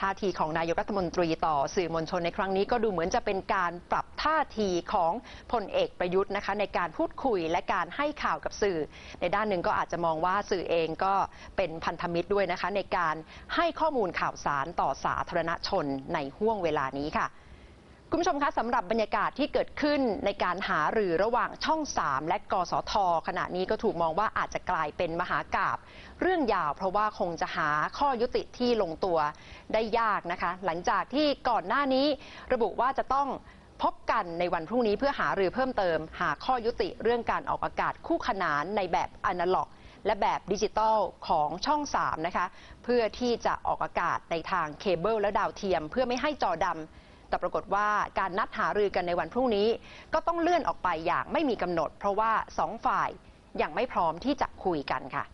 ท่าทีของนายกรัฐมนตรีต่อสื่อมวลชนในครั้งนี้ก็ดูเหมือนจะเป็นการปรับท่าทีของพลเอกประยุทธ์นะคะในการพูดคุยและการให้ข่าวกับสื่อ ในด้านหนึ่งก็อาจจะมองว่าสื่อเองก็เป็นพันธมิตรด้วยนะคะในการให้ข้อมูลข่าวสารต่อสาธารณชนในห่วงเวลานี้ค่ะ คุณผู้ชมคะสำหรับบรรยากาศที่เกิดขึ้นในการหารือระหว่างช่อง 3 และกสท ขณะนี้ก็ถูกมองว่าอาจจะกลายเป็นมหากาบเรื่องยาวเพราะว่าคงจะหาข้อยุติที่ลงตัวได้ยากนะคะ หลังจากที่ก่อนหน้านี้ระบุว่าจะต้องพบกันในวันพรุ่งนี้เพื่อหารือเพิ่มเติม หาข้อยุติเรื่องการออกอากาศคู่ขนานในแบบอนาล็อกและแบบดิจิตอลของช่อง 3 นะคะ เพื่อที่จะออกอากาศในทางเคเบิลและดาวเทียม เพื่อไม่ให้จอดำ แต่ปรากฏว่าการนัดหารือกันในวันพรุ่งนี้ ก็ต้องเลื่อนออกไปอย่างไม่มีกำหนด เพราะว่าสองฝ่ายยังไม่พร้อมที่จะคุยกันค่ะ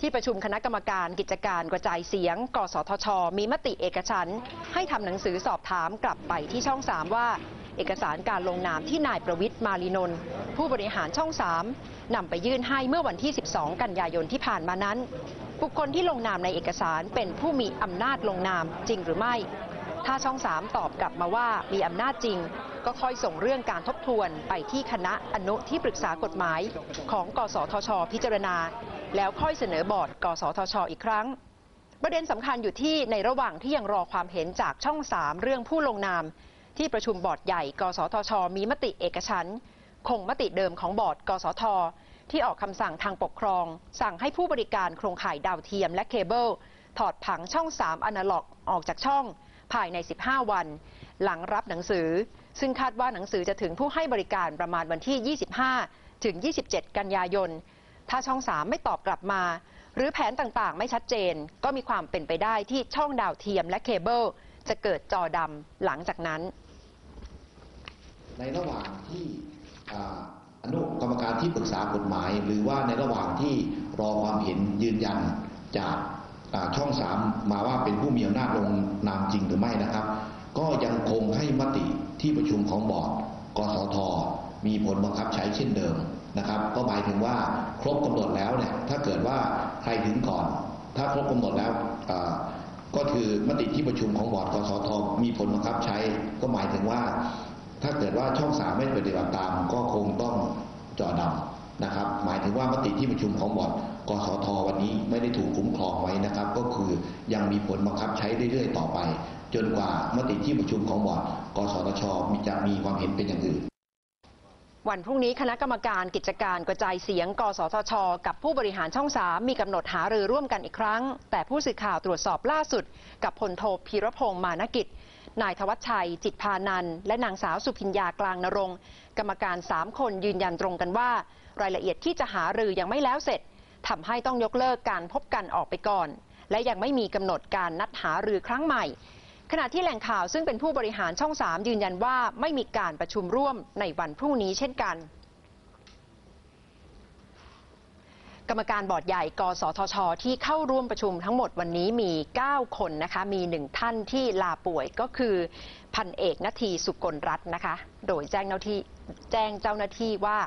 ที่ประชุมคณะกรรมการกิจการกระจายเสียง กสทช มีมติเอกฉันให้ทำหนังสือสอบถามกลับไปที่ช่อง 3 ว่า เอกสารการลงนามที่นายประวิทย์มาลีนนท์ผู้บริหารช่อง 3นำไปยื่นให้เมื่อวันที่ 12 กันยายนที่ผ่านมานั้น บุคคลที่ลงนามในเอกสารเป็นผู้มีอำนาจลงนามจริงหรือไม่ ถ้าช่อง3ตอบกลับมาว่ามีอำนาจจริง ก็ค่อยส่งเรื่องการทบทวนไปที่คณะอนุที่ปรึกษากฎหมาย ของกสทช พิจารณา แล้วค่อยเสนอบอร์ดกสทช อีกครั้ง ประเด็นสำคัญอยู่ที่ในระหว่างที่ยังรอความเห็นจากช่อง3เรื่องผู้ลงนาม ที่ประชุมบอร์ดใหญ่ กสทช มีมติเอกฉันคงมติเดิมของบอร์ด กสท ที่ออกคำสั่งทางปกครอง สั่งให้ผู้บริการโครงข่ายดาวเทียมและเคเบิลถอดผังช่อง 3 อนาล็อกออกจากช่อง ภายใน 15 วัน หลังรับหนังสือ ซึ่งคาดว่าหนังสือจะถึงผู้ให้บริการประมาณวันที่ 25 ถึง 27 กันยายน ถ้าช่อง 3 ไม่ตอบกลับมา หรือแผนต่างๆ ไม่ชัดเจน ก็มีความเป็นไปได้ที่ช่องดาวเทียมและเคเบิลจะเกิดจอดำหลังจากนั้น ในระหว่างที่ อนุกรรมการที่ปรึกษากฎหมาย หรือว่าในระหว่างที่รอความเห็นยืนยันจากช่องสามมาว่าเป็นผู้มีอำนาจลงนามจริงหรือไม่นะครับ ก็ยังคงให้มติที่ประชุมของบอร์ดกสทมีผลบังคับใช้เช่นเดิมนะครับ ก็หมายถึงว่าครบกำหนดแล้วเนี่ยถ้าเกิดว่าใครถึงก่อน ถ้าครบกำหนดแล้วก็คือมติที่ประชุมของบอร์ดกสทมีผลบังคับใช้ ก็หมายถึงว่า ถ้าเกิดว่าช่องสามไม่ปฏิบัติตามก็คงต้องจอดำนะครับ หมายถึงว่ามติที่ประชุมของบอร์ดกสทวันนี้ไม่ได้ถูกคุ้มครองไว้นะครับ ก็คือยังมีผลบังคับใช้เรื่อยๆต่อไป จนกว่ามติที่ประชุมของบอร์ดกสทชมีจะมีความเห็นเป็นอย่างอื่นวันพรุ่งนี้คณะกรรมการกิจการกระจายเสียง กสทช กับผู้บริหารช่อง3มีกำหนดหารือร่วมกันอีกครั้ง แต่ผู้สื่อข่าวตรวจสอบล่าสุด กับพลโทพีรพงษ์มานกิจ นายธวัชชัย จิตพานันและนางสาวสุพิญญากลางนรงกรรมการ 3 คนยืนยันตรงกันว่า รายละเอียดที่จะหารือยังไม่แล้วเสร็จทำให้ต้องยกเลิกการพบกันออกไปก่อน และยังไม่มีกำหนดการนัดหารือครั้งใหม่ ขณะที่แหล่งข่าวซึ่งเป็นผู้บริหารช่อง 3 ยืนยันว่าไม่มีการประชุมร่วมในวันพรุ่งนี้เช่นกัน กรรมการบอร์ดใหญ่กสทช ที่เข้าร่วมประชุมทั้งหมดวันนี้มี 9 คนนะคะ มีหนึ่งท่านที่ลาป่วยก็คือพันเอกนาทีสุกลรัตน์นะคะ โดยแจ้งเจ้าหน้าที่แจ้งเจ้าหน้าที่ว่า